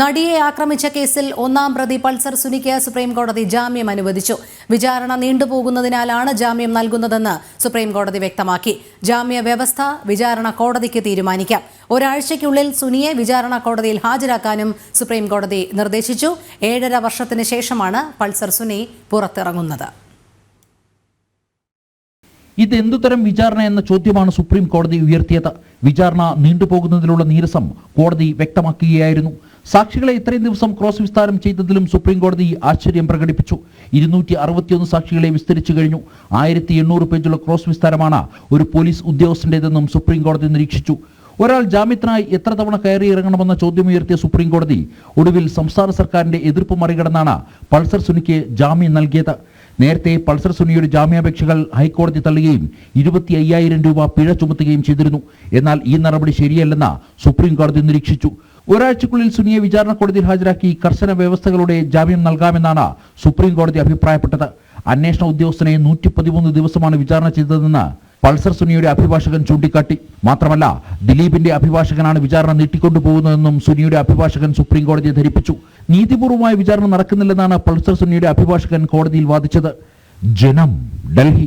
നടിയെ ആക്രമിച്ച കേസിൽ ഒന്നാം പ്രതി പൾസർ സുനിക്ക് സുപ്രീംകോടതി ജാമ്യം അനുവദിച്ചു. വിചാരണ നീണ്ടുപോകുന്നതിനാലാണ് ജാമ്യം നൽകുന്നതെന്ന് സുപ്രീംകോടതി വ്യക്തമാക്കി. ജാമ്യ വ്യവസ്ഥ വിചാരണ കോടതിക്ക് തീരുമാനിക്കാം. ഒരാഴ്ചയ്ക്കുള്ളിൽ സുനിയെ വിചാരണ കോടതിയിൽ ഹാജരാക്കാനും സുപ്രീംകോടതി നിർദ്ദേശിച്ചു. ഏഴര വർഷത്തിന് ശേഷമാണ് പൾസർ സുനി പുറത്തിറങ്ങുന്നത്. ഇതെന്തു തരം വിചാരണ എന്ന ചോദ്യമാണ് സുപ്രീം കോടതി ഉയർത്തിയത്. വിചാരണ നീണ്ടുപോകുന്നതിലുള്ള നീരസം കോടതി വ്യക്തമാക്കുകയായിരുന്നു. സാക്ഷികളെ ഇത്രയും ദിവസം ക്രോസ് വിസ്താരം ചെയ്തതിലും സുപ്രീം കോടതി ആശ്ചര്യം പ്രകടിപ്പിച്ചു. ഇരുന്നൂറ്റി അറുപത്തിയൊന്ന് സാക്ഷികളെ വിസ്തരിച്ചു കഴിഞ്ഞു. ആയിരത്തി എണ്ണൂറ് പേജുള്ള ക്രോസ് വിസ്താരമാണ് ഒരു പോലീസ് ഉദ്യോഗസ്ഥന്റേതെന്നും സുപ്രീം കോടതി നിരീക്ഷിച്ചു. ഒരാൾ ജാമ്യത്തിനായി എത്ര തവണ കയറി ഇറങ്ങണമെന്ന ചോദ്യമുയർത്തിയ സുപ്രീം കോടതി ഒടുവിൽ സംസ്ഥാന സർക്കാരിന്റെ എതിർപ്പ് മറികടന്നാണ് പൾസർ സുനിക്ക് ജാമ്യം നൽകിയത്. നേരത്തെ പൾസർ സുനിയുടെ ജാമ്യാപേക്ഷകൾ ഹൈക്കോടതി തള്ളുകയും ഇരുപത്തി അയ്യായിരം രൂപ പിഴ ചുമത്തുകയും ചെയ്തിരുന്നു. എന്നാൽ ഈ നടപടി ശരിയല്ലെന്ന് സുപ്രീം കോടതി നിരീക്ഷിച്ചു ഒരാഴ്ചക്കുള്ളിൽ സുനിയെ വിചാരണ കോടതിയിൽ ഹാജരാക്കി കർശന വ്യവസ്ഥകളുടെ ജാമ്യം നൽകാമെന്നാണ് സുപ്രീം കോടതി അഭിപ്രായപ്പെട്ടത്. അന്വേഷണ ഉദ്യോഗസ്ഥനെ നൂറ്റി ദിവസമാണ് വിചാരണ ചെയ്തതെന്ന് പൾസർ സുനിയുടെ അഭിഭാഷകൻ ചൂണ്ടിക്കാട്ടി. മാത്രമല്ല ദിലീപിന്റെ അഭിഭാഷകനാണ് വിചാരണ നീട്ടിക്കൊണ്ടുപോകുന്നതെന്നും സുനിയുടെ അഭിഭാഷകൻ സുപ്രീം കോടതിയെ ധരിപ്പിച്ചു. നീതിപൂർവമായ വിചാരണ നടക്കുന്നില്ലെന്നാണ് പൾസർ സുനിയുടെ അഭിഭാഷകൻ കോടതിയിൽ വാദിച്ചത്. ജനം ഡൽഹി.